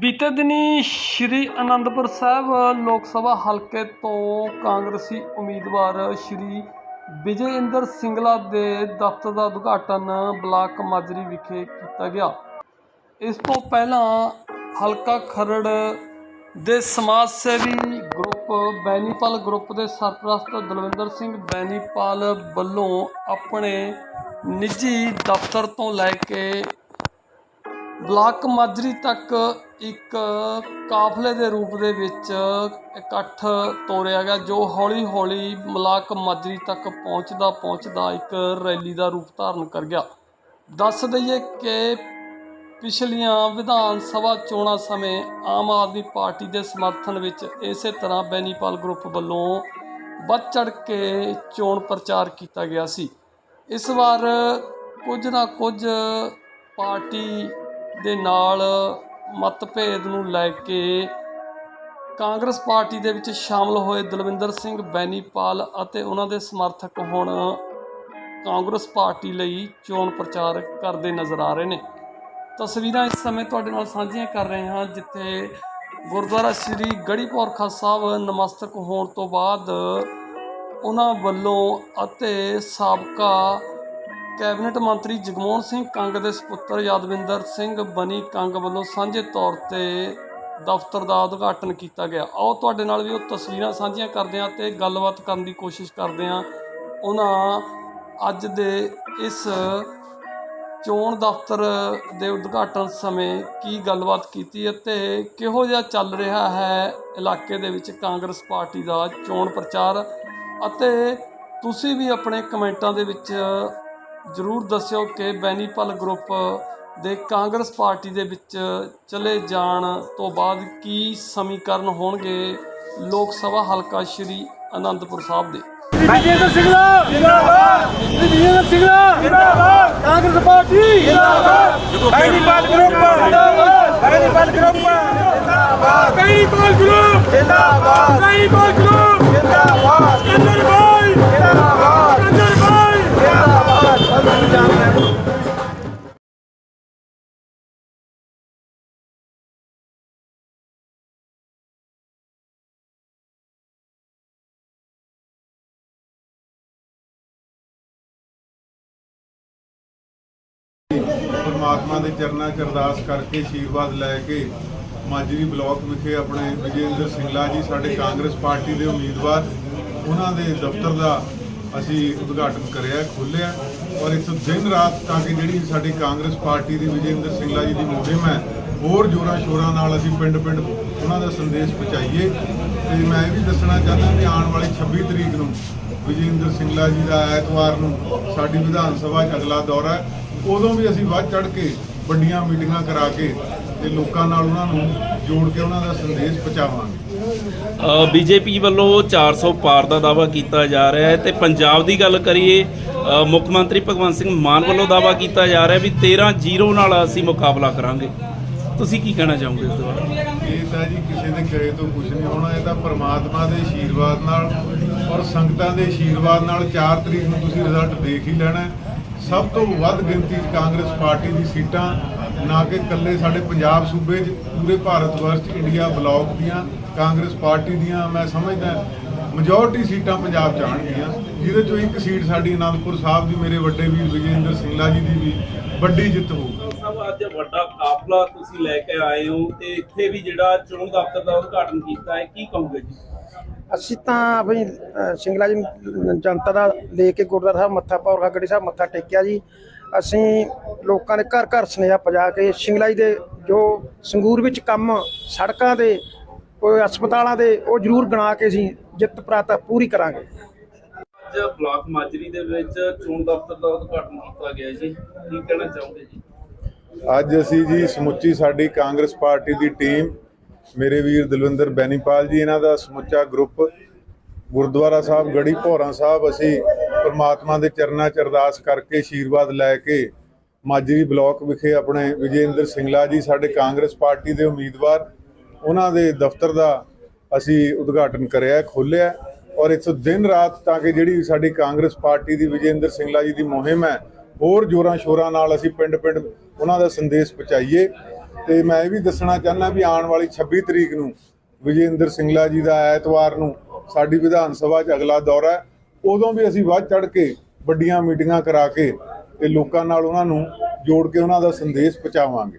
ਬੀਤੇ ਦਿਨੀ ਸ਼੍ਰੀ ਅਨੰਦਪੁਰ ਸਾਹਿਬ ਲੋਕ ਸਭਾ ਹਲਕੇ ਤੋਂ ਕਾਂਗਰਸੀ ਉਮੀਦਵਾਰ ਸ਼੍ਰੀ ਵਿਜੇ ਇੰਦਰ ਸਿੰਗਲਾ ਦੇ ਦਫ਼ਤਰ ਦਾ ਉਦਘਾਟਨ ਬਲਾਕ ਮਾਜਰੀ ਵਿਖੇ ਕੀਤਾ ਗਿਆ। ਇਸ ਤੋਂ ਪਹਿਲਾਂ ਹਲਕਾ ਖਰੜ ਦੇ ਸਮਾਜ ਸੇਵੀ ਗਰੁੱਪ, ਬੈਨੀਪਾਲ ਗਰੁੱਪ ਦੇ ਸਰਪ੍ਰਸਤ ਦਲਵਿੰਦਰ ਸਿੰਘ ਬੈਨੀਪਾਲ ਵੱਲੋਂ ਆਪਣੇ ਨਿੱਜੀ ਦਫ਼ਤਰ ਤੋਂ ਲੈ ਕੇ ਬਲਾਕ ਮਾਜਰੀ ਤੱਕ ਇੱਕ ਕਾਫਲੇ ਦੇ ਰੂਪ ਦੇ ਵਿੱਚ ਇਕੱਠ ਤੋਰਿਆ ਗਿਆ, ਜੋ ਹੌਲੀ ਹੌਲੀ ਬਲਾਕ ਮਾਜਰੀ ਤੱਕ ਪਹੁੰਚਦਾ ਪਹੁੰਚਦਾ ਇੱਕ ਰੈਲੀ ਦਾ ਰੂਪ ਧਾਰਨ ਕਰ ਗਿਆ। ਦੱਸ ਦਈਏ ਕਿ ਪਿਛਲੀਆਂ ਵਿਧਾਨ ਸਭਾ ਚੋਣਾਂ ਸਮੇਂ ਆਮ ਆਦਮੀ ਪਾਰਟੀ ਦੇ ਸਮਰਥਨ ਵਿੱਚ ਇਸੇ ਤਰ੍ਹਾਂ ਬੈਨੀਪਾਲ ਗਰੁੱਪ ਵੱਲੋਂ ਵੱਧ ਚੜ ਕੇ ਚੋਣ ਪ੍ਰਚਾਰ ਕੀਤਾ ਗਿਆ ਸੀ। ਇਸ ਵਾਰ ਕੁਝ ਨਾ ਕੁਝ ਪਾਰਟੀ ਦੇ ਨਾਲ ਮਤਭੇਦ ਨੂੰ ਲੈ ਕੇ ਕਾਂਗਰਸ ਪਾਰਟੀ ਦੇ ਵਿੱਚ ਸ਼ਾਮਲ ਹੋਏ ਦਲਵਿੰਦਰ ਸਿੰਘ ਬੈਨੀਪਾਲ ਅਤੇ ਉਹਨਾਂ ਦੇ ਸਮਰਥਕ ਹੁਣ ਕਾਂਗਰਸ ਪਾਰਟੀ ਲਈ ਚੋਣ ਪ੍ਰਚਾਰ ਕਰਦੇ ਨਜ਼ਰ ਆ ਰਹੇ ਨੇ। ਤਸਵੀਰਾਂ ਇਸ ਸਮੇਂ ਤੁਹਾਡੇ ਨਾਲ ਸਾਂਝੀਆਂ ਕਰ ਰਹੇ ਹਾਂ, ਜਿੱਥੇ ਗੁਰਦੁਆਰਾ ਸ੍ਰੀ ਗੜ੍ਹੀਪੁਰ ਖਾਲਸਾ ਸਾਹਿਬ ਨਮਸਤਕ ਹੋਣ ਤੋਂ ਬਾਅਦ ਉਹਨਾਂ ਵੱਲੋਂ ਅਤੇ ਸਾਬਕਾ ਕੈਬਨਿਟ ਮੰਤਰੀ ਜਗਮੋਹਨ ਸਿੰਘ ਕੰਗ ਦੇ ਸੁਪੁੱਤਰ ਯਾਦਵਿੰਦਰ ਸਿੰਘ ਬਨੀ ਕੰਗ ਵੱਲੋਂ ਸਾਂਝੇ ਤੌਰ ਤੇ ਦਫ਼ਤਰ ਦਾ ਉਦਘਾਟਨ ਕੀਤਾ ਗਿਆ। ਆਓ ਤੁਹਾਡੇ ਨਾਲ ਵੀ ਉਹ ਤਸਵੀਰਾਂ ਸਾਂਝੀਆਂ ਕਰਦੇ ਹਾਂ ਤੇ ਗੱਲਬਾਤ ਕਰਨ ਦੀ ਕੋਸ਼ਿਸ਼ ਕਰਦੇ ਹਾਂ। ਉਹਨਾਂ ਅੱਜ ਦੇ ਇਸ ਚੋਣ ਦਫ਼ਤਰ ਦੇ ਉਦਘਾਟਨ ਸਮੇਂ ਕੀ ਗੱਲਬਾਤ ਕੀਤੀ ਅਤੇ ਕਿਹੋ ਜਿਹਾ ਚੱਲ ਰਿਹਾ ਹੈ ਇਲਾਕੇ ਦੇ ਵਿੱਚ ਕਾਂਗਰਸ ਪਾਰਟੀ ਦਾ ਚੋਣ ਪ੍ਰਚਾਰ? ਅਤੇ ਤੁਸੀਂ ਵੀ ਆਪਣੇ ਕਮੈਂਟਾਂ ਦੇ ਵਿੱਚ ਜ਼ਰੂਰ ਦੱਸਿਓ ਕਿ ਬੈਨੀਪਲ ਗਰੁੱਪ ਦੇ ਕਾਂਗਰਸ ਪਾਰਟੀ ਦੇ ਵਿੱਚ ਚਲੇ ਜਾਣ ਤੋਂ ਬਾਅਦ ਕੀ ਸਮੀਕਰਨ ਹੋਣਗੇ ਲੋਕ ਸਭਾ ਹਲਕਾ ਸ਼੍ਰੀ ਅਨੰਦਪੁਰ ਸਾਹਿਬ ਦੇ। ਵਿਜੇਂਦਰ ਸਿੰਘਲਾ ਜਿੰਦਾਬਾਦ ਵਿਜੇਂਦਰ ਸਿੰਘਲਾ ਜਿੰਦਾਬਾਦ ਕਾਂਗਰਸ ਪਾਰਟੀ! ਜਿੰਦਾਬਾਦ ਬੈਨੀਪਾਲ ਗਰੁੱਪ! ਜਿੰਦਾਬਾਦ ਬੈਨੀਪਾਲ ਗਰੁੱਪ! ਜਿੰਦਾਬਾਦ ਬੈਨੀਪਾਲ ਗਰੁੱਪ! ਜਿੰਦਾਬਾਦ ਬੈਨੀਪਾਲ ਗਰੁੱਪ! ਪਰਮਾਤਮਾ ਦੇ ਚਰਨਾਂ 'ਚ ਅਰਦਾਸ ਕਰਕੇ ਆਸ਼ੀਰਵਾਦ ਲੈ ਕੇ ਮਾਜਰੀ ਬਲਾਕ ਵਿਖੇ ਆਪਣੇ ਵਿਜੇਂਦਰ ਸਿੰਘਲਾ ਜੀ, ਸਾਡੇ ਕਾਂਗਰਸ ਪਾਰਟੀ ਦੇ ਉਮੀਦਵਾਰ, ਉਹਨਾਂ ਦੇ ਦਫ਼ਤਰ ਦਾ ਅਸੀਂ ਉਦਘਾਟਨ ਕਰਿਆ, ਖੋਲ੍ਹਿਆ ਔਰ ਇਸ ਦਿਨ ਰਾਤ ਤਾਂ ਕਿ ਜਿਹੜੀ ਸਾਡੀ ਕਾਂਗਰਸ ਪਾਰਟੀ ਦੀ ਵਿਜੇਂਦਰ ਸਿੰਘਲਾ ਜੀ ਦੀ ਮੁਹਿੰਮ ਹੈ, ਹੋਰ ਜੋਰਾਂ ਸ਼ੋਰਾਂ ਨਾਲ ਅਸੀਂ ਪਿੰਡ-ਪਿੰਡ ਉਹਨਾਂ ਦਾ ਸੰਦੇਸ਼ ਪਹੁੰਚਾਈਏ। ਤੇ ਮੈਂ ਇਹ ਵੀ ਦੱਸਣਾ ਚਾਹੁੰਦਾ ਕਿ ਆਉਣ ਵਾਲੀ 26 ਤਰੀਕ ਨੂੰ ਵਿਜੇਂਦਰ ਸਿੰਘਲਾ ਜੀ ਦਾ ਐਤਵਾਰ ਨੂੰ ਸਾਡੀ ਵਿਧਾਨ ਸਭਾ 'ਚ ਅਗਲਾ ਦੌਰਾ ਉਦੋਂ ਵੀ ਅਸੀਂ ਵੱਧ ਚੜ ਕੇ ਵੱਡੀਆਂ ਮੀਟਿੰਗਾਂ ਕਰਾ ਕੇ ਤੇ ਲੋਕਾਂ ਨਾਲ ਉਹਨਾਂ ਨੂੰ ਜੋੜ ਕੇ ਉਹਨਾਂ ਦਾ ਸੰਦੇਸ਼ ਪਹੁੰਚਾਵਾਂਗੇ। ਬੀਜੇਪੀ ਵੱਲੋਂ 400 ਪਾਰ ਦਾ ਦਾਵਾ ਕੀਤਾ ਜਾ ਰਿਹਾ ਹੈ ਤੇ ਪੰਜਾਬ ਦੀ ਗੱਲ ਕਰੀਏ ਮੁੱਖ ਮੰਤਰੀ ਭਗਵੰਤ ਸਿੰਘ ਮਾਨ ਵੱਲੋਂ ਦਾਵਾ ਕੀਤਾ ਜਾ ਰਿਹਾ ਵੀ 13-0 ਨਾਲ ਅਸੀਂ ਮੁਕਾਬਲਾ ਕਰਾਂਗੇ। ਤੁਸੀਂ ਕੀ ਕਹਿਣਾ ਚਾਹੋਗੇ ਇਸ ਦੇ ਬਾਰੇ? ਇਹ ਤਾਂ ਜੀ ਕਿਸੇ ਦੇ ਕਹੇ ਤੋਂ ਕੁਝ ਨਹੀਂ ਹੋਣਾ ਇਹ ਤਾਂ ਪ੍ਰਮਾਤਮਾ ਦੇ ਆਸ਼ੀਰਵਾਦ ਨਾਲ ਔਰ ਸੰਗਤਾਂ ਦੇ ਆਸ਼ੀਰਵਾਦ ਨਾਲ 4 ਤਰੀਕ ਨੂੰ ਤੁਸੀਂ ਰਿਜ਼ਲਟ ਦੇਖ ਹੀ ਲੈਣਾ। ਸਭ ਤੋਂ ਵੱਧ ਗਿਣਤੀ 'ਚ ਕਾਂਗਰਸ ਪਾਰਟੀ ਦੀ ਸੀਟਾਂ ਨਾ ਕਿ ਇਕੱਲੇ ਸਾਡੇ ਪੰਜਾਬ ਸੂਬੇ 'ਚ ਪੂਰੇ ਭਾਰਤ ਵਰਸ਼ 'ਚ ਇੰਡੀਆ ਬਲਾਕ ਦੀਆਂ ਕਾਂਗਰਸ ਪਾਰਟੀ ਦੀਆਂ ਮੈਂ ਸਮਝਦਾ ਮੈਜੋਰਟੀ ਸੀਟਾਂ ਪੰਜਾਬ 'ਚ ਆਉਣਗੀਆਂ। ਜਿਹਦੇ ਚੋਂ ਇੱਕ ਸੀਟ ਸਾਡੀ ਅਨੰਦਪੁਰ ਸਾਹਿਬ ਦੀ ਮੇਰੇ ਵੱਡੇ ਵੀਰ ਵਿਜੇਂਦਰ ਸਿੰਘਲਾ ਜੀ ਦੀ ਵੀ ਵੱਡੀ ਜਿੱਤ ਹੋਊਗੀ ਸਭ ਅੱਜ ਵੱਡਾ ਕਾਫਲਾ ਤੁਸੀਂ ਲੈ ਕੇ ਆਏ ਹੋ ਤੇ ਇੱਥੇ ਵੀ ਜਿਹੜਾ ਚੋਣ ਦਫ਼ਤਰ ਦਾ ਉਦਘਾਟਨ ਕੀਤਾ ਹੈ ਕੀ ਕਹੋਗੇ ਜੀ? ਅਸੀਂ ਤਾਂ ਆਪਣੀ ਅ, ਸਿੰਗਲਾ ਜੀ ਜਨਤਾ ਦਾ ਲੈ ਕੇ ਗੁਰਦੁਆਰਾ ਸਾਹਿਬ ਮੱਥਾ ਪੌਰਖਾ ਗੜੀ ਸਾਹਿਬ ਮੱਥਾ ਟੇਕਿਆ ਜੀ। ਅਸੀਂ ਲੋਕਾਂ ਦੇ ਘਰ ਘਰ ਸੁਨੇਹਾ ਪਜਾ ਕੇ ਸਿੰਗਲਾ ਜੀ ਦੇ ਜੋ ਸੰਗੂਰ ਵਿੱਚ ਕੰਮ ਸੜਕਾਂ ਦੇ ਕੋਈ ਹਸਪਤਾਲਾਂ ਦੇ ਉਹ ਜ਼ਰੂਰ ਗਣਾ ਕੇ ਅਸੀਂ ਜਿੱਤ ਪ੍ਰਾਪਤ ਪੂਰੀ ਕਰਾਂਗੇ। ਅੱਜ ਬਲਾਕ ਮਾਜਰੀ ਦੇ ਵਿੱਚ ਚੋਣ ਦਫ਼ਤਰ ਦਾ ਉਦਘਾਟਨ ਕੀਤਾ ਗਿਆ ਜੀ। ਕੀ ਕਹਿਣਾ ਚਾਹੋਗੇ ਜੀ? ਅੱਜ ਅਸੀਂ ਜੀ ਸਮੁੱਚੀ ਸਾਡੀ ਕਾਂਗਰਸ ਪਾਰਟੀ ਦੀ ਟੀਮ ਮੇਰੇ ਵੀਰ ਦਲਵਿੰਦਰ ਬੈਨੀਪਾਲ ਜੀ ਇਹਨਾਂ ਦਾ ਸਮੁੱਚਾ ਗਰੁੱਪ ਗੁਰਦੁਆਰਾ ਸਾਹਿਬ ਗੜੀ ਭੋਰਾ ਸਾਹਿਬ ਅਸੀਂ ਪਰਮਾਤਮਾ ਦੇ ਚਰਨਾਂ 'ਚ ਅਰਦਾਸ ਕਰਕੇ ਆਸ਼ੀਰਵਾਦ ਲੈ ਕੇ ਮਾਜਰੀ ਬਲਾਕ ਵਿਖੇ ਆਪਣੇ ਵਿਜੇਂਦਰ ਸਿੰਘਲਾ ਜੀ, ਸਾਡੇ ਕਾਂਗਰਸ ਪਾਰਟੀ ਦੇ ਉਮੀਦਵਾਰ, ਉਹਨਾਂ ਦੇ ਦਫ਼ਤਰ ਦਾ ਅਸੀਂ ਉਦਘਾਟਨ ਕਰਿਆ ਖੋਲਿਆ ਔਰ ਇਸ ਦਿਨ ਰਾਤ ਤਾਂ ਕਿ ਜਿਹੜੀ ਸਾਡੀ ਕਾਂਗਰਸ ਪਾਰਟੀ ਦੀ ਵਿਜੇਂਦਰ ਸਿੰਘਲਾ ਜੀ ਦੀ ਮੁਹਿੰਮ ਹੈ, ਹੋਰ ਜੋਰਾਂ ਸ਼ੋਰਾਂ ਨਾਲ ਅਸੀਂ ਪਿੰਡ-ਪਿੰਡ ਉਹਨਾਂ ਦਾ ਸੰਦੇਸ਼ ਪਹੁੰਚਾਈਏ। ਤੇ ਮੈਂ ਇਹ ਵੀ ਦੱਸਣਾ ਚਾਹੁੰਦਾ ਵੀ ਆਉਣ ਵਾਲੀ 26 ਤਰੀਕ ਨੂੰ ਵਿਜੇਂਦਰ ਸਿੰਗਲਾ ਜੀ ਦਾ ਐਤਵਾਰ ਨੂੰ ਸਾਡੀ ਵਿਧਾਨ ਸਭਾ 'ਚ ਅਗਲਾ ਦੌਰਾ ਹੈ। ਉਦੋਂ ਵੀ ਅਸੀਂ ਵੱਧ ਚੜ ਕੇ ਵੱਡੀਆਂ ਮੀਟਿੰਗਾਂ ਕਰਾ ਕੇ ਤੇ ਲੋਕਾਂ ਨਾਲ ਉਹਨਾਂ ਨੂੰ ਜੋੜ ਕੇ ਉਹਨਾਂ ਦਾ ਸੰਦੇਸ਼ ਪਹੁੰਚਾਵਾਂਗੇ।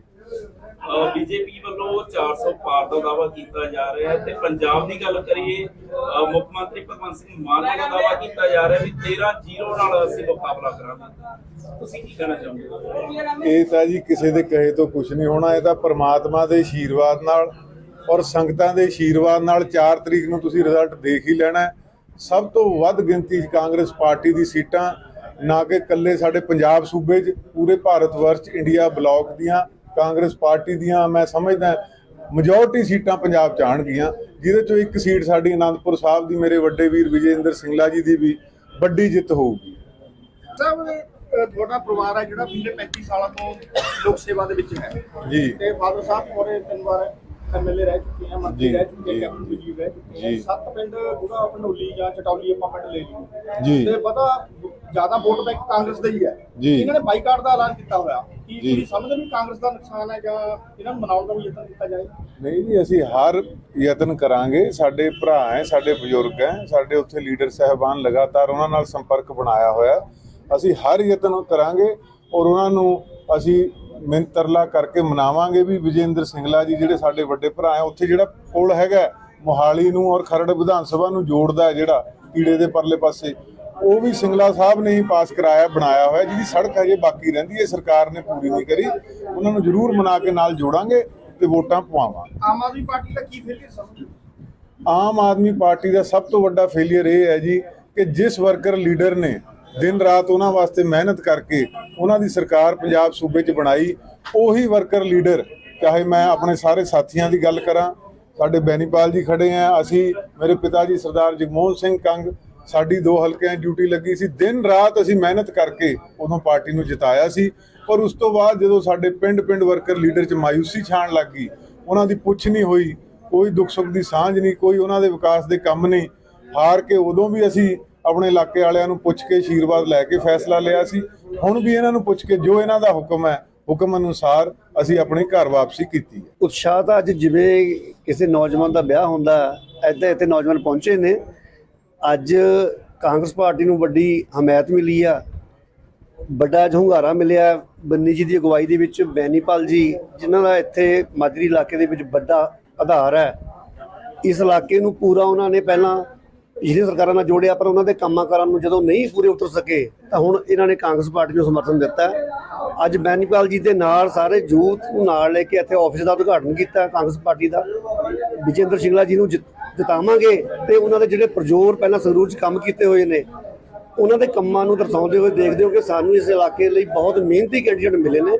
ਬੀਜੇਪੀ ਵੱਲੋਂ 400 ਪਾਰ ਦਾ ਦਾਵਾ ਕੀਤਾ ਜਾ ਰਿਹਾ ਹੈ ਤੇ ਪੰਜਾਬ ਦੀ ਗੱਲ ਕਰੀਏ ਮੁੱਖ ਮੰਤਰੀ ਭਗਵੰਤ ਸਿੰਘ ਮਾਨ ਵੱਲੋਂ ਦਾਵਾ ਕੀਤਾ ਜਾ ਰਿਹਾ ਵੀ 13-0 ਨਾਲ ਅਸੀਂ ਮੁਕਾਬਲਾ ਕਰਾਂਗੇ। ਤੁਸੀਂ ਕੀ ਕਹਿਣਾ ਚਾਹੁੰਦੇ ਇਹ ਤਾਂ ਜੀ ਕਿਸੇ ਦੇ ਕਹੇ ਤੋਂ ਕੁਝ ਨਹੀਂ ਹੋਣਾ ਇਹ ਤਾਂ ਪ੍ਰਮਾਤਮਾ ਦੇ ਆਸ਼ੀਰਵਾਦ ਨਾਲ ਔਰ ਸੰਗਤਾਂ ਦੇ ਆਸ਼ੀਰਵਾਦ ਨਾਲ 4 ਤਰੀਕ ਨੂੰ ਤੁਸੀਂ ਰਿਜ਼ਲਟ ਦੇਖ ਹੀ ਲੈਣਾ ਹੈ। ਸਭ ਤੋਂ ਵੱਧ ਗਿਣਤੀ 'ਚ ਕਾਂਗਰਸ ਪਾਰਟੀ ਦੀ ਸੀਟਾਂ ਨਾ ਕਿ ਇਕੱਲੇ ਸਾਡੇ ਪੰਜਾਬ ਸੂਬੇ 'ਚ ਪੂਰੇ ਭਾਰਤ ਵਰਸ਼ 'ਚ ਇੰਡੀਆ ਬਲਾਕ ਦੀਆਂ ਕਾਂਗਰਸ ਪਾਰਟੀ ਦੀਆਂ ਮੈਂ ਸਮਝਦਾ ਮੈਜੋਰਟੀ ਸੀਟਾਂ ਪੰਜਾਬ 'ਚ ਆਉਣਗੀਆਂ ਜਿਹਦੇ ਚੋਂ ਇੱਕ ਸੀਟ ਸਾਡੀ ਆਨੰਦਪੁਰ ਸਾਹਿਬ ਦੀ ਮੇਰੇ ਵੱਡੇ ਵੀਰ ਵਿਜੇਂਦਰ ਸਿੰਗਲਾ ਜੀ ਦੀ ਵੀ ਵੱਡੀ ਜਿੱਤ ਹੋਊਗੀ। ਸਾਹਿਬ ਤੁਹਾਡਾ ਪਰਿਵਾਰ ਹੈ ਜਿਹੜਾ ਪਿਛਲੇ 35 ਸਾਲਾਂ ਤੋਂ ਲੋਕ ਸੇਵਾ ਦੇ ਵਿੱਚ ਹੈ। ਜੀ। ਤੇ ਫਾਦਰ ਸਾਹਿਬ ਕੋਰੇ ਤਿੰਨ ਵਾਰ ਐਮਐਲਏ ਰਹਿ ਚੁੱਕੇ ਆ ਮੰਤਰੀ ਜੀ, ਰਹਿ ਚੁੱਕੇ ਜੀ। ਕੈਪਟਨ ਵਜੀਰ ਰਹਿ ਚੁੱਕੇ ਆ ਜੀ। ਸੱਤ ਪਿੰਡ ਗੁੜਾ ਪੰਡੋਲੀ ਜਾਂ ਚਟੌਲੀ ਆਪਾਂ ਪਿੰਡ ਲੈ ਲਈਏ ਜੀ। ਤੇ ਪਤਾ ਜ਼ਿਆਦਾ ਵੋਟ ਬੈਂਕ ਕਾਂਗਰਸ ਦਾ ਹੀ ਹੈ ਜੀ। ਇਹਨਾਂ ਨੇ ਬਾਈਕਾਟ ਦਾ ਐਲਾਨ ਕੀਤਾ ਹੋਇਆ ਕੀ ਜੀ। ਤੁਸੀਂ ਸਮਝਦੇ ਵੀ ਕਾਂਗਰਸ ਦਾ ਨੁਕਸਾਨ ਹੈ ਜਾਂ ਇਹਨਾਂ ਨੂੰ ਮਨਾਉਣ ਦਾ ਵੀ ਯਤਨ ਕੀਤਾ ਜਾਏ ਨਹੀਂ ਜੀ ਅਸੀਂ ਹਰ ਯਤਨ ਕਰਾਂਗੇ ਸਾਡੇ ਭਰਾ ਹੈ ਸਾਡੇ ਬਜ਼ੁਰਗ ਹੈ ਸਾਡੇ ਉੱਥੇ ਲੀਡਰ ਸਾਹਿਬਾਨ ਲਗਾਤਾਰ ਉਹਨਾਂ ਨਾਲ ਸੰਪਰਕ ਬਣਾਇਆ ਹੋਇਆ ਅਸੀਂ ਹਰ ਯਤਨ ਕਰਾਂਗੇ ਔਰ ਉਹਨਾਂ ਨੂੰ ਅਸੀਂ ਮਿੰਤਰਲਾ ਕਰਕੇ ਮਨਾਵਾਂਗੇ ਵੀ ਵਿਜੇਂਦਰ ਸਿੰਗਲਾ ਜੀ ਜਿਹੜੇ ਸਾਡੇ ਵੱਡੇ ਭਰਾ ਹੈ ਉੱਥੇ ਜਿਹੜਾ ਪੁਲ ਹੈਗਾ ਮੋਹਾਲੀ ਨੂੰ ਔਰ ਖਰੜ ਵਿਧਾਨ ਸਭਾ ਨੂੰ ਜੋੜਦਾ ਹੈ ਜਿਹੜਾ ਕੀੜੇ ਦੇ ਪਰਲੇ ਪਾਸੇ ਉਹ ਵੀ ਸਿੰਗਲਾ ਸਾਹਿਬ ਨੇ ਹੀ ਪਾਸ ਕਰਾਇਆ ਬਣਾਇਆ ਹੋਇਆ ਜਿਹਦੀ ਸੜਕ ਹਜੇ ਬਾਕੀ ਰਹਿੰਦੀ ਹੈ ਸਰਕਾਰ ਨੇ ਪੂਰੀ ਨਹੀਂ ਕਰੀ ਉਹਨਾਂ ਨੂੰ ਜ਼ਰੂਰ ਮਨਾ ਕੇ ਨਾਲ ਜੋੜਾਂਗੇ ਤੇ ਵੋਟਾਂ ਪਵਾਵਾਂਗੇ ਆਮ ਆਦਮੀ ਪਾਰਟੀ ਦਾ ਕੀ ਫੇਲਿਅਰ ਸਮਝਦੇ ਹੋ? ਆਮ ਆਦਮੀ ਪਾਰਟੀ ਦਾ ਸਭ ਤੋਂ ਵੱਡਾ ਫੇਲਿਅਰ ਇਹ ਹੈ ਜੀ ਕਿ ਜਿਸ ਵਰਕਰ ਲੀਡਰ ਨੇ ਦਿਨ ਰਾਤ ਉਹਨਾਂ ਵਾਸਤੇ ਮਿਹਨਤ ਕਰਕੇ ਉਹਨਾਂ ਦੀ ਸਰਕਾਰ ਪੰਜਾਬ ਸੂਬੇ 'ਚ ਬਣਾਈ, ਉਹੀ ਵਰਕਰ ਲੀਡਰ ਚਾਹੇ ਮੈਂ ਆਪਣੇ ਸਾਰੇ ਸਾਥੀਆਂ ਦੀ ਗੱਲ ਕਰਾਂ, ਸਾਡੇ ਬੈਨੀਪਾਲ ਜੀ ਖੜੇ ਆ, ਅਸੀਂ ਮੇਰੇ ਪਿਤਾ ਜੀ ਸਰਦਾਰ ਜਗਮੋਹਨ ਸਿੰਘ ਕੰਗ, ਸਾਡੀ ਦੋ ਹਲਕਿਆਂ 'ਚ ਡਿਊਟੀ ਲੱਗੀ ਸੀ, ਦਿਨ ਰਾਤ ਅਸੀਂ ਮਿਹਨਤ ਕਰਕੇ ਉਦੋਂ ਪਾਰਟੀ ਨੂੰ ਜਿਤਾਇਆ ਸੀ, ਪਰ ਉਸ ਤੋਂ ਬਾਅਦ ਜਦੋਂ ਸਾਡੇ ਪਿੰਡ-ਪਿੰਡ ਵਰਕਰ ਲੀਡਰ 'ਚ ਮਾਯੂਸੀ ਛਾਣ ਲੱਗ ਗਈ, ਉਹਨਾਂ ਦੀ ਪੁੱਛ ਨਹੀਂ ਹੋਈ, ਕੋਈ ਦੁੱਖ ਸੁੱਖ ਦੀ ਸਾਂਝ ਨਹੀਂ, ਕੋਈ ਉਹਨਾਂ ਦੇ ਵਿਕਾਸ ਦੇ ਕੰਮ ਨਹੀਂ, ਹਾਰ ਕੇ ਉਦੋਂ ਵੀ ਅਸੀਂ ਆਪਣੇ ਇਲਾਕੇ ਵਾਲਿਆਂ ਨੂੰ ਪੁੱਛ ਕੇ ਆਸ਼ੀਰਵਾਦ ਲੈ ਕੇ ਫੈਸਲਾ ਲਿਆ ਸੀ। ਹੁਣ ਵੀ ਇਹਨਾਂ ਨੂੰ ਪੁੱਛ ਕੇ ਜੋ ਇਹਨਾਂ ਦਾ ਹੁਕਮ ਹੈ, ਹੁਕਮ ਅਨੁਸਾਰ ਅਸੀਂ ਆਪਣੇ ਘਰ ਵਾਪਸੀ ਕੀਤੀ ਹੈ। ਉਤਸ਼ਾਹ ਤਾਂ ਅੱਜ ਜਿਵੇਂ ਕਿਸੇ ਨੌਜਵਾਨ ਦਾ ਵਿਆਹ ਹੁੰਦਾ ਐਦਾਂ ਇੱਥੇ ਨੌਜਵਾਨ ਪਹੁੰਚੇ ਨੇ। ਅੱਜ ਕਾਂਗਰਸ ਪਾਰਟੀ ਨੂੰ ਵੱਡੀ ਹਮਾਇਤ ਮਿਲੀ ਆ। ਵੱਡਾ ਝੁੰਗਾਰਾ ਮਿਲਿਆ। ਬੰਨੀ ਜੀ ਦੀ ਅਗਵਾਈ ਦੇ ਵਿੱਚ ਬੈਨੀਪਾਲ ਜੀ, ਜਿਨ੍ਹਾਂ ਦਾ ਇੱਥੇ ਮਾਦਰੀ ਇਲਾਕੇ ਦੇ ਵਿੱਚ ਵੱਡਾ ਆਧਾਰ ਹੈ। ਇਸ ਇਲਾਕੇ ਨੂੰ ਪੂਰਾ ਉਹਨਾਂ ਨੇ ਪਹਿਲਾਂ ਪਿਛਲੀ ਸਰਕਾਰਾਂ ਨਾਲ ਜੋੜਿਆ, ਪਰ ਉਹਨਾਂ ਦੇ ਕੰਮਾਂ ਕਾਰਾਂ ਨੂੰ ਜਦੋਂ ਨਹੀਂ ਪੂਰੇ ਉਤਰ ਸਕੇ, ਤਾਂ ਹੁਣ ਇਹਨਾਂ ਨੇ ਕਾਂਗਰਸ ਪਾਰਟੀ ਨੂੰ ਸਮਰਥਨ ਦਿੱਤਾ ਅੱਜ ਬੈਨੀਪਾਲ ਜੀ ਦੇ ਨਾਲ ਸਾਰੇ ਯੂਥ ਨੂੰ ਨਾਲ ਲੈ ਕੇ ਇੱਥੇ ਆਫਿਸ ਦਾ ਉਦਘਾਟਨ ਕੀਤਾ ਕਾਂਗਰਸ ਪਾਰਟੀ ਦਾ। ਵਿਜੇਂਦਰ ਸਿੰਗਲਾ ਜੀ ਨੂੰ ਜਿਤ- ਜਿਤਾਵਾਂਗੇ ਤੇ ਉਹਨਾਂ ਦੇ ਜਿਹੜੇ ਪ੍ਰਜੋਰ ਪਹਿਲਾਂ ਸੰਗਰੂਰ 'ਚ ਕੰਮ ਕੀਤੇ ਹੋਏ ਨੇ, ਉਹਨਾਂ ਦੇ ਕੰਮਾਂ ਨੂੰ ਦਰਸਾਉਂਦੇ ਹੋਏ ਦੇਖਦੇ ਹੋ ਕਿ ਸਾਨੂੰ ਇਸ ਇਲਾਕੇ ਲਈ ਬਹੁਤ ਮਿਹਨਤੀ ਕੈਂਡੀਡੇਟ ਮਿਲੇ ਨੇ।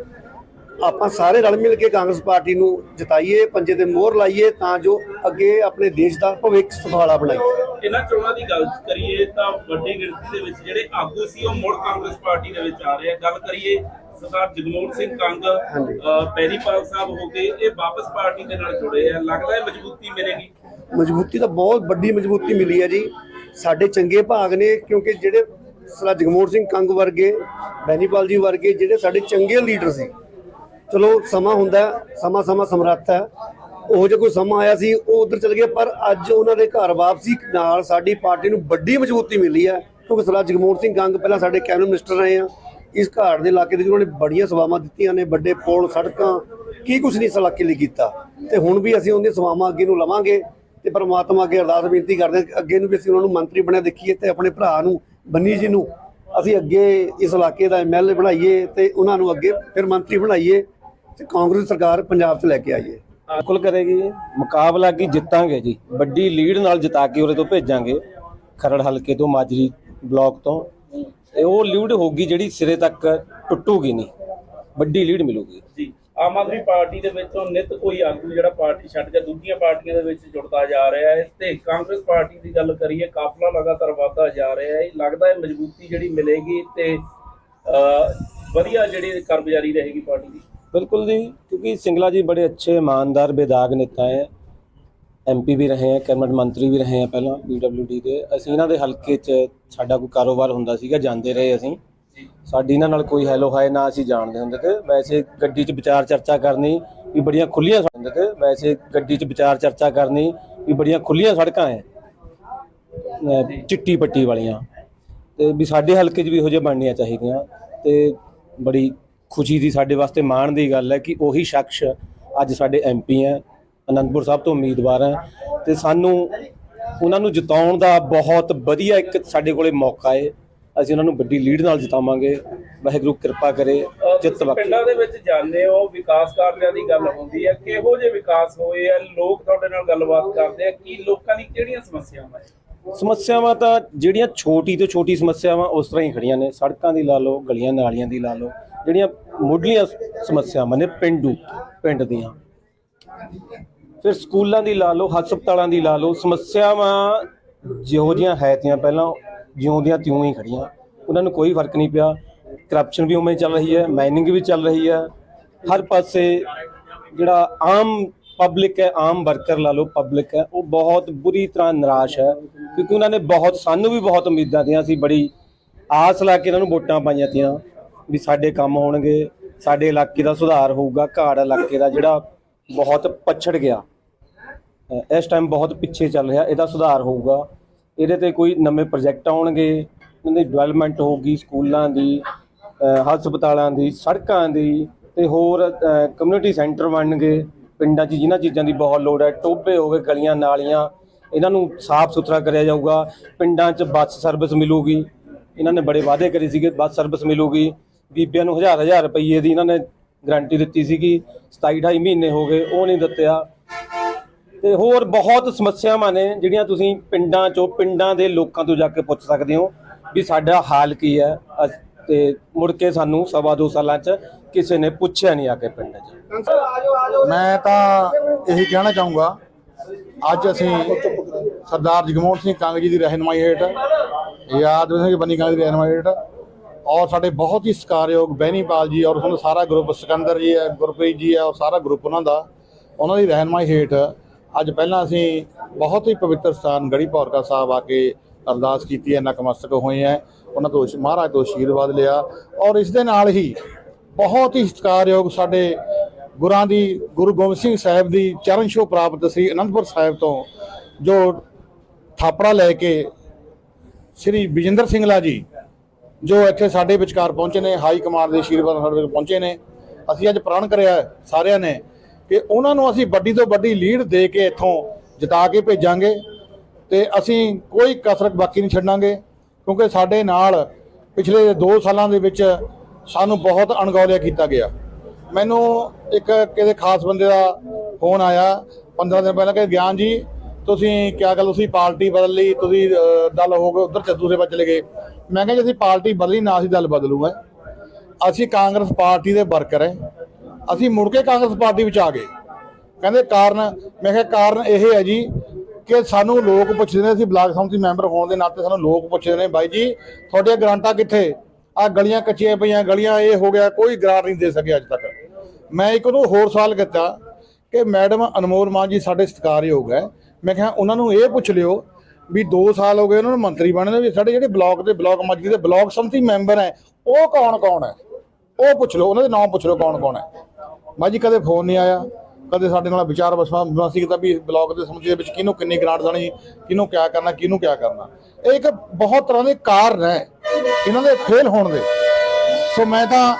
ਆਪਾਂ ਸਾਰੇ ਰਲ ਮਿਲ ਕੇ ਕਾਂਗਰਸ ਪਾਰਟੀ ਨੂੰ ਜਿਤਾਈਏ ਪੰਜੇ ਤੇ ਮੋਹਰ ਲਾਈਏ ਤਾਂ ਜੋ ਅੱਗੇ ਆਪਣੇ ਦੇਸ਼ ਦਾ ਭਵਿੱਖ ਸੁਖਾਲਾ ਬਣਾਈਏ। ਇਹਨਾਂ ਚੋਣਾਂ ਦੀ ਗੱਲ ਕਰੀਏ ਤਾਂ ਵੱਡੀ ਗਿਣਤੀ ਦੇ ਵਿੱਚ ਜਿਹੜੇ ਆਗੂ ਸੀ ਉਹ ਮੁੜ ਕਾਂਗਰਸ ਪਾਰਟੀ ਦੇ ਵਿੱਚ ਆ ਰਹੇ ਆ। ਗੱਲ ਕਰੀਏ ਸਰਦਾਰ ਜਗਮੋਹਨ ਸਿੰਘ ਕੰਗ ਪੈਰੀਪਾਲ ਸਾਹਿਬ ਹੋ ਗਏ ਇਹ ਵਾਪਸ ਪਾਰਟੀ ਦੇ ਨਾਲ ਜੁੜੇ ਆ। ਲੱਗਦਾ ਹੈ ਮਜ਼ਬੂਤੀ ਮਿਲੇਗੀ? ਮਜ਼ਬੂਤੀ ਤਾਂ ਬਹੁਤ ਵੱਡੀ ਮਜ਼ਬੂਤੀ ਮਿਲੀ ਹੈ ਜੀ। ਸਾਡੇ ਚੰਗੇ ਭਾਗ ਨੇ ਕਿਉਂਕਿ ਜਿਹੜੇ ਸਰਾ ਜਗਮੋਹਨ ਸਿੰਘ ਕੰਗ ਵਰਗੇ ਬੈਨੀਪਾਲ ਜੀ ਵਰਗੇ ਜਿਹੜੇ ਸਾਡੇ ਚੰਗੇ ਲੀਡਰ ਸੀ ਚਲੋ ਸਮਾਂ ਹੁੰਦਾ ਸਮਾਂ ਸਮਾਂ ਸਮਰੱਥ ਹੈ। ਉਹ ਜੇ ਕੋਈ ਸਮਾਂ ਆਇਆ ਸੀ, ਉਹ ਉਧਰ ਚਲ ਗਏ, ਪਰ ਅੱਜ ਉਹਨਾਂ ਦੇ ਘਰ ਵਾਪਸੀ ਨਾਲ ਸਾਡੀ ਪਾਰਟੀ ਨੂੰ ਵੱਡੀ ਮਜ਼ਬੂਤੀ ਮਿਲੀ ਹੈ, ਕਿਉਂਕਿ ਸਰਦਾਰ ਜਗਮੋਹਨ ਸਿੰਘ ਗੰਗ ਪਹਿਲਾਂ ਸਾਡੇ ਕੈਬਨਿਟ ਮਿਨਿਸਟਰ ਰਹੇ ਆ। ਇਸ ਘਾਟ ਦੇ ਇਲਾਕੇ ਦੇ ਵਿੱਚ ਉਹਨਾਂ ਨੇ ਬੜੀਆਂ ਸੇਵਾਵਾਂ ਦਿੱਤੀਆਂ ਨੇ, ਵੱਡੇ ਪੁਲ, ਸੜਕਾਂ, ਕੀ ਕੁਛ ਨਹੀਂ ਇਸ ਇਲਾਕੇ ਲਈ ਕੀਤਾ। ਤੇ ਹੁਣ ਵੀ ਅਸੀਂ ਉਹਦੀਆਂ ਸੇਵਾਵਾਂ ਅੱਗੇ ਨੂੰ ਲਵਾਂਗੇ ਤੇ ਪਰਮਾਤਮਾ ਅੱਗੇ ਅਰਦਾਸ ਬੇਨਤੀ ਕਰਦੇ ਹਾਂ ਕਿ ਅੱਗੇ ਨੂੰ ਵੀ ਅਸੀਂ ਉਹਨਾਂ ਨੂੰ ਮੰਤਰੀ ਬਣਿਆ ਦੇਖੀਏ ਤੇ ਆਪਣੇ ਭਰਾ ਨੂੰ, ਬੰਨੀ ਜੀ ਨੂੰ, ਅਸੀਂ ਅੱਗੇ ਇਸ ਇਲਾਕੇ ਦਾ ਐਮਐਲਏ ਬਣਾਈਏ ਤੇ ਉਹਨਾਂ ਨੂੰ ਅੱਗੇ ਫਿਰ ਮੰਤਰੀ ਬਣਾਈਏ। ਤੇ ਕਾਂਗਰਸ ਸਰਕਾਰ ਪੰਜਾਬ 'ਚ ਲੈ ਕੇ ਆਈਏ ਬਿਲਕੁਲ ਕਰੇਗੀ ਜੀ। ਮੁਕਾਬਲਾ ਕੀ ਜਿੱਤਾਂਗੇ ਜੀ? ਵੱਡੀ ਲੀਡ ਨਾਲ ਜਿਤਾ ਕੇ ਉਰੇ ਤੋਂ ਭੇਜਾਂਗੇ ਖਰੜ ਹਲਕੇ ਤੋਂ ਮਾਜਰੀ ਬਲਾਕ ਤੋਂ। ਤੇ ਉਹ ਲੀਡ ਹੋਗੀ ਜਿਹੜੀ ਸਿਰੇ ਤੱਕ ਟੁੱਟੂਗੀ ਨਹੀਂ। ਵੱਡੀ ਲੀਡ ਮਿਲੂਗੀ। ਜੀ ਆਮ ਆਦਮੀ ਪਾਰਟੀ ਦੇ ਵਿੱਚੋਂ ਨਿਤ ਕੋਈ ਆਗੂ ਜਿਹੜਾ ਪਾਰਟੀ ਛੱਡ ਕੇ ਦੂਜੀਆਂ ਪਾਰਟੀਆਂ ਦੇ ਵਿੱਚ ਜੁੜਦਾ ਜਾ ਰਿਹਾ ਹੈ। ਤੇ ਕਾਂਗਰਸ ਪਾਰਟੀ ਦੀ ਗੱਲ ਕਰੀਏ ਕਾਫਲਾ ਲਗਾਤਾਰ ਵਧਦਾ ਜਾ ਰਿਹਾ ਹੈ। ਲੱਗਦਾ ਹੈ ਮਜ਼ਬੂਤੀ ਜਿਹੜੀ ਮਿਲੇਗੀ ਤੇ ਵਧੀਆ ਜਿਹੜੀ ਕਾਰਗੁਜ਼ਾਰੀ ਰਹੇਗੀ ਪਾਰਟੀ ਦੀ। बिल्कुल जी क्योंकि सिंगला जी बड़े अच्छे ईमानदार बेदाग नेता हैं ਐਮਪੀ ਵੀ ਰਹੇ ਹੈ ਕੈਬਨਿਟ ਮੰਤਰੀ ਵੀ ਰਹੇ ਹੈ ਪਹਿਲਾਂ ਪੀਡਬਲਯੂਡੀ ਦੇ ਅਸੀਂ ਇਹਨਾਂ ਦੇ ਹਲਕੇ 'ਚ ਸਾਡਾ ਕੋਈ ਕਾਰੋਬਾਰ ਹੁੰਦਾ ਸੀਗਾ ਜਾਂਦੇ ਰਹੇ ਅਸੀਂ ਸਾਡੀ ਇਹਨਾਂ ਨਾਲ ਕੋਈ ਹੈਲੋ ਹਾਏ ਨਾ ਅਸੀਂ ਜਾਣਦੇ ਹੁੰਦੇ ਤੇ ਵੈਸੇ ਗੱਡੀ 'ਚ ਵਿਚਾਰ ਚਰਚਾ ਕਰਨੀ ਵੀ ਬੜੀਆਂ ਖੁੱਲੀਆਂ ਸੜਕਾਂ ਤੇ ਵੈਸੇ ਗੱਡੀ 'ਚ ਵਿਚਾਰ ਚਰਚਾ ਕਰਨੀ ਵੀ ਬੜੀਆਂ ਖੁੱਲੀਆਂ ਸੜਕਾਂ ਐ ਅਹ ਚਿੱਟੀ ਪੱਟੀ ਵਾਲੀਆਂ ਤੇ ਵੀ ਸਾਡੇ ਹਲਕੇ 'ਚ ਵੀ ਇਹੋ ਜਿਹੇ ਬਣਨੀਆਂ ਚਾਹੀਦੀਆਂ ਤੇ ਬੜੀ ਖੁਸ਼ੀ ਦੀ ਸਾਡੇ ਵਾਸਤੇ ਮਾਣ ਦੀ ਗੱਲ ਹੈ ਕਿ ਉਹੀ ਸ਼ਖਸ ਅੱਜ ਸਾਡੇ ਐਮਪੀ ਹੈ ਅਨੰਦਪੁਰ ਸਾਹਿਬ ਤੋਂ ਉਮੀਦਵਾਰ ਹੈ ਤੇ ਸਾਨੂੰ ਉਹਨਾਂ ਨੂੰ ਜਿਤਾਉਣ ਦਾ ਬਹੁਤ ਵਧੀਆ ਇੱਕ ਸਾਡੇ ਕੋਲੇ ਮੌਕਾ ਹੈ। ਅਸੀਂ ਉਹਨਾਂ ਨੂੰ ਵੱਡੀ ਲੀਡ ਨਾਲ ਜਿਤਾਵਾਂਗੇ। ਵਾਹਿਗੁਰੂ ਕਿਰਪਾ ਕਰੇ ਜਿੱਤ ਬਖਸ਼ੇ ਪਿੰਡਾਂ ਦੇ ਵਿੱਚ ਜਾਂਦੇ ਹੋ ਵਿਕਾਸ ਕਾਰਜਾਂ ਦੀ ਗੱਲ ਹੁੰਦੀ ਹੈ ਕਿਹੋ ਜਿਹੇ ਵਿਕਾਸ ਹੋਏ ਆ ਲੋਕ ਤੁਹਾਡੇ ਨਾਲ ਗੱਲਬਾਤ ਕਰਦੇ ਆ ਕੀ ਲੋਕਾਂ ਦੀ ਕਿਹੜੀਆਂ ਸਮੱਸਿਆਵਾਂ ਹੈ ਸਮੱਸਿਆਵਾਂ ਤਾਂ ਜਿਹੜੀਆਂ ਛੋਟੀ ਤੋਂ ਛੋਟੀ ਸਮੱਸਿਆਵਾਂ ਉਸ ਤਰ੍ਹਾਂ ਹੀ ਖੜੀਆਂ ਨੇ। ਸੜਕਾਂ ਦੀ ਲਾ ਲਓ ਗਲੀਆਂ ਨਾਲੀਆਂ ਦੀ ਲਾ ਲਓ। ਜਿਹੜੀਆਂ ਮੁੱਢਲੀਆਂ ਸਮੱਸਿਆਵਾਂ ਨੇ ਪਿੰਡੂ, ਪਿੰਡ ਦੀਆਂ। ਫਿਰ ਸਕੂਲਾਂ ਦੀ ਲਾ ਲਓ, ਹਸਪਤਾਲਾਂ ਦੀ ਲਾ ਲਓ, ਸਮੱਸਿਆਵਾਂ ਜਿਹੋ ਜਿਹੀਆਂ ਹੈ ਤੀਆਂ ਪਹਿਲਾਂ ਜਿਉਂ ਦੀਆਂ ਤਿਉਂ ਹੀ ਖੜੀਆਂ। ਉਹਨਾਂ ਨੂੰ ਕੋਈ ਫ਼ਰਕ ਨਹੀਂ ਪਿਆ। ਕਰਪਸ਼ਨ ਵੀ ਉਵੇਂ ਚੱਲ ਰਹੀ ਹੈ ਮਾਈਨਿੰਗ ਵੀ ਚੱਲ ਰਹੀ ਹੈ। ਹਰ ਪਾਸੇ ਜਿਹੜਾ ਆਮ ਪਬਲਿਕ ਹੈ, ਆਮ ਵਰਕਰ ਲਾ ਲਓ ਪਬਲਿਕ ਹੈ, ਉਹ ਬਹੁਤ ਬੁਰੀ ਤਰ੍ਹਾਂ ਨਿਰਾਸ਼ ਹੈ। ਕਿਉਂਕਿ ਉਹਨਾਂ ਨੇ ਬਹੁਤ, ਸਾਨੂੰ ਵੀ ਬਹੁਤ ਉਮੀਦਾਂ ਦੀਆਂ ਸੀ, ਬੜੀ ਆਸ ਲਾ ਕੇ ਇਹਨਾਂ ਨੂੰ ਵੋਟਾਂ ਪਾਈਆਂ ਤੀਆਂ। ਵੀ ਸਾਡੇ ਕੰਮ ਹੋਣਗੇ ਸਾਡੇ ਇਲਾਕੇ ਦਾ ਸੁਧਾਰ ਹੋਊਗਾ, ਘਾੜ ਇਲਾਕੇ ਦਾ ਜਿਹੜਾ ਬਹੁਤ ਪਛੜ ਗਿਆ। ਇਸ ਟਾਈਮ ਬਹੁਤ ਪਿੱਛੇ ਚੱਲ ਰਿਹਾ, ਇਹਦਾ ਸੁਧਾਰ ਹੋਊਗਾ। ਇਹਦੇ ਤੇ ਕੋਈ ਨਵੇਂ ਪ੍ਰੋਜੈਕਟ ਆਉਣਗੇ ਇਹਨਾਂ ਦੀ ਡਿਵੈਲਪਮੈਂਟ ਹੋਊਗੀ ਸਕੂਲਾਂ ਦੀ ਹਸਪਤਾਲਾਂ ਦੀ, ਸੜਕਾਂ ਦੀ ਤੇ ਹੋਰ ਕਮਿਊਨਿਟੀ ਸੈਂਟਰ ਬਣਨਗੇ। ਪਿੰਡਾਂ 'ਚ ਜਿਨ੍ਹਾਂ ਚੀਜ਼ਾਂ ਦੀ ਬਹੁਤ ਲੋੜ ਹੈ, ਟੋਭੇ ਹੋ ਗਏ ਗਲੀਆਂ, ਨਾਲੀਆਂ, ਇਹਨਾਂ ਨੂੰ ਸਾਫ਼ ਸੁਥਰਾ ਕਰਿਆ ਜਾਊਗਾ। ਪਿੰਡਾਂ 'ਚ ਬੱਸ ਸਰਵਿਸ ਮਿਲੂਗੀ। ਇਹਨਾਂ ਨੇ ਬੜੇ ਵਾਅਦੇ ਕਰੇ ਸੀਗੇ, ਬੱਸ ਸਰਵਿਸ ਮਿਲੂਗੀ। ਬੀਬੀਆਂ ਨੂੰ ਹਜ਼ਾਰ ਹਜ਼ਾਰ ਰੁਪਈਏ ਦੀ ਇਹਨਾਂ ਨੇ ਗਾਰੰਟੀ ਦਿੱਤੀ ਸੀਗੀ 27 28 ਮਹੀਨੇ ਹੋ ਗਏ, ਉਹ ਨਹੀਂ ਦਿੱਤਿਆ। ਤੇ ਹੋਰ ਬਹੁਤ ਸਮੱਸਿਆਵਾਂ ਨੇ ਜਿਹੜੀਆਂ ਤੁਸੀਂ ਪਿੰਡਾਂ 'ਚੋਂ ਪਿੰਡਾਂ ਦੇ ਲੋਕਾਂ ਤੋਂ ਜਾ ਕੇ ਪੁੱਛ ਸਕਦੇ ਹੋ ਵੀ ਸਾਡਾ ਹਾਲ ਕੀ ਹੈ। ਤੇ ਮੁੜ ਕੇ ਸਾਨੂੰ ਸਵਾ ਦੋ ਸਾਲਾਂ 'ਚ ਕਿਸੇ ਨੇ ਪੁੱਛਿਆ ਨਹੀਂ ਆ ਕੇ ਪਿੰਡ 'ਚ। ਮੈਂ ਤਾਂ ਇਹੀ ਕਹਿਣਾ ਚਾਹੂੰਗਾ, ਅੱਜ ਅਸੀਂ ਸਰਦਾਰ ਜਗਮੋਹਨ ਸਿੰਘ ਕੰਗ ਜੀ ਦੀ ਰਹਿਨਮਾਈ ਹੇਠ ਯਾਦਵਿੰਦਰ ਸਿੰਘ ਬੰਨੀ ਕੰਗ ਦੀ ਰਹਿਨਮਾਈ ਹੇਠ ਔਰ ਸਾਡੇ ਬਹੁਤ ਹੀ ਸਤਿਕਾਰਯੋਗ ਬਹਿਨੀਪਾਲ ਜੀ ਔਰ ਉਹਨਾਂ ਸਾਰਾ ਗਰੁੱਪ ਸਿਕੰਦਰ ਜੀ ਹੈ, ਗੁਰਪ੍ਰੀਤ ਜੀ ਹੈ ਔਰ ਸਾਰਾ ਗਰੁੱਪ ਉਹਨਾਂ ਦਾ, ਉਹਨਾਂ ਦੀ ਰਹਿਨਮਾਈ ਹੇਠ ਅੱਜ ਪਹਿਲਾਂ ਅਸੀਂ ਬਹੁਤ ਹੀ ਪਵਿੱਤਰ ਸਥਾਨ ਗੜੀ ਪੌਰਕਾ ਸਾਹਿਬ ਆ ਕੇ ਅਰਦਾਸ ਕੀਤੀ ਹੈ ਨਕਮਸਤਕ ਹੋਏ ਹੈ, ਉਹਨਾਂ ਤੋਂ ਮਹਾਰਾਜ ਤੋਂ ਆਸ਼ੀਰਵਾਦ ਲਿਆ ਔਰ ਇਸ ਦੇ ਨਾਲ ਹੀ ਬਹੁਤ ਹੀ ਸਤਿਕਾਰਯੋਗ ਸਾਡੇ ਗੁਰਾਂ ਦੀ, ਗੁਰੂ ਗੋਬਿੰਦ ਸਿੰਘ ਸਾਹਿਬ ਦੀ ਚਰਨ ਛੋਹ ਪ੍ਰਾਪਤ ਸ੍ਰੀ ਅਨੰਦਪੁਰ ਸਾਹਿਬ ਤੋਂ ਜੋ ਥਾਪੜਾ ਲੈ ਕੇ ਸ੍ਰੀ ਵਿਜੇਂਦਰ ਸਿੰਘਲਾ ਜੀ ਜੋ ਇੱਥੇ ਸਾਡੇ ਵਿਚਕਾਰ ਪਹੁੰਚੇ ਨੇ, ਹਾਈ ਕਮਾਂਡ ਦੇ ਆਸ਼ੀਰਵਾਦ ਸਾਡੇ ਕੋਲ ਪਹੁੰਚੇ ਨੇ। ਅਸੀਂ ਅੱਜ ਪ੍ਰਣ ਕਰਿਆ ਸਾਰਿਆਂ ਨੇ ਕਿ ਉਹਨਾਂ ਨੂੰ ਅਸੀਂ ਵੱਡੀ ਤੋਂ ਵੱਡੀ ਲੀਡ ਦੇ ਕੇ ਇੱਥੋਂ ਜਿਤਾ ਕੇ ਭੇਜਾਂਗੇ ਤੇ ਅਸੀਂ ਕੋਈ ਕਸਰਤ ਬਾਕੀ ਨਹੀਂ ਛੱਡਾਂਗੇ, ਕਿਉਂਕਿ ਸਾਡੇ ਨਾਲ ਪਿਛਲੇ 2 ਸਾਲਾਂ ਦੇ ਵਿੱਚ ਸਾਨੂੰ ਬਹੁਤ ਅਣਗੌਲਿਆ ਕੀਤਾ ਗਿਆ। ਮੈਨੂੰ ਇੱਕ ਕਿਸੇ ਖਾਸ ਬੰਦੇ ਦਾ ਫੋਨ ਆਇਆ 15 ਦਿਨ ਪਹਿਲਾਂ ਕਿ ਗਿਆਨ ਜੀ, ਤੁਸੀਂ ਕਿਆ ਗੱਲ, ਤੁਸੀਂ ਪਾਰਟੀ ਬਦਲ ਲਈ, ਤੁਸੀਂ ਦਲ ਹੋ ਗਏ, ਉਧਰ ਦੂਸਰੇ ਪਾਸੇ ਚਲੇ ਗਏ। ਮੈਂ ਕਿਹਾ ਜੇ ਅਸੀਂ ਪਾਰਟੀ ਬਦਲੀ, ਨਾ ਅਸੀਂ ਦਲ ਬਦਲੂਗਾ। ਅਸੀਂ ਕਾਂਗਰਸ ਪਾਰਟੀ ਦੇ ਵਰਕਰ ਹੈ ਅਸੀਂ ਮੁੜ ਕੇ ਕਾਂਗਰਸ ਪਾਰਟੀ ਵਿੱਚ ਆ ਗਏ। ਕਹਿੰਦੇ ਕਾਰਨ, ਮੈਂ ਕਿਹਾ ਕਾਰਨ ਇਹ ਹੈ ਜੀ ਕਿ ਸਾਨੂੰ ਲੋਕ ਪੁੱਛਦੇ ਨੇ, ਅਸੀਂ ਬਲਾਕ ਸੰਮਤੀ ਮੈਂਬਰ ਹੋਣ ਦੇ ਨਾਤੇ ਸਾਨੂੰ ਲੋਕ ਪੁੱਛਦੇ ਨੇ, ਬਾਈ ਜੀ, ਤੁਹਾਡੀਆਂ ਗ੍ਰਾਂਟਾਂ ਕਿੱਥੇ? ਆ ਗਲੀਆਂ ਕੱਚੀਆਂ ਪਈਆਂ, ਗਲੀਆਂ ਇਹ ਹੋ ਗਿਆ, ਕੋਈ ਗਰਾਰ ਨਹੀਂ ਦੇ ਸਕਿਆ ਅੱਜ ਤੱਕ। ਮੈਂ ਇੱਕ ਨੂੰ ਹੋਰ ਸਵਾਲ ਕੀਤਾ ਕਿ ਮੈਡਮ ਅਨਮੋਲ ਮਾਨ ਜੀ ਸਾਡੇ ਸਤਿਕਾਰਯੋਗ ਹੈ ਮੈਂ ਕਿਹਾ ਉਹਨਾਂ ਨੂੰ ਇਹ ਪੁੱਛ ਲਿਓ ਵੀ 2 ਸਾਲ ਹੋ ਗਏ ਉਹਨਾਂ ਨੂੰ ਮੰਤਰੀ ਬਣੇ ਨੂੰ ਵੀ ਸਾਡੇ ਜਿਹੜੇ ਬਲਾਕ ਦੇ ਬਲਾਕ ਮਾਜ਼ੀ ਦੇ ਬਲਾਕ ਸੰਮਤੀ ਮੈਂਬਰ ਹੈ, ਉਹ ਕੌਣ ਕੌਣ ਹੈ? ਉਹ ਪੁੱਛ ਲਓ, ਉਹਨਾਂ ਦੇ ਨਾਮ ਪੁੱਛ ਲਓ ਕੌਣ ਕੌਣ ਹੈ। ਮੈਂ ਜੀ ਕਦੇ ਫੋਨ ਨਹੀਂ ਆਇਆ, ਕਦੇ ਸਾਡੇ ਨਾਲ ਵਿਚਾਰ ਵਿਮਰਸ਼ ਕੀਤਾ ਵੀ ਬਲਾਕ ਦੇ ਸਮਿਤੀ ਦੇ ਵਿੱਚ ਕਿਹਨੂੰ ਕਿੰਨੀ ਗ੍ਰਾਂਟ ਦੇਣੀ, ਕਿਹਨੂੰ ਕਿਆ ਕਰਨਾ, ਕਿਹਨੂੰ ਕਿਆ ਕਰਨਾ। ਇਹ ਇੱਕ ਬਹੁਤ ਤਰ੍ਹਾਂ ਦੇ ਕਾਰਨ ਹੈ, ਇਹਨਾਂ ਦੇ ਫੇਲ ਹੋਣ ਦੇ। ਸੋ ਮੈਂ ਤਾਂ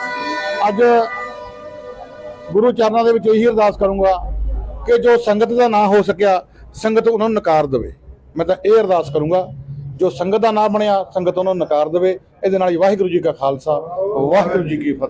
ਅੱਜ ਗੁਰੂ ਚਰਨਾਂ ਦੇ ਵਿੱਚ ਇਹੀ ਅਰਦਾਸ ਕਰੂੰਗਾ ਕਿ ਜੋ ਸੰਗਤ ਦਾ ਨਾ ਹੋ ਸਕਿਆ, ਸੰਗਤ ਉਹਨਾਂ ਨੂੰ ਨਕਾਰ ਦੇਵੇ। ਮੈਂ ਤਾਂ ਇਹ ਅਰਦਾਸ ਕਰੂੰਗਾ, ਜੋ ਸੰਗਤ ਦਾ ਨਾ ਬਣਿਆ, ਸੰਗਤ ਉਹਨਾਂ ਨੂੰ ਨਕਾਰ ਦੇਵੇ। ਇਹਦੇ ਨਾਲ ਹੀ ਵਾਹਿਗੁਰੂ ਜੀ ਕਾ ਖਾਲਸਾ, ਵਾਹਿਗੁਰੂ ਜੀ ਕੀ ਫਤਿਹ।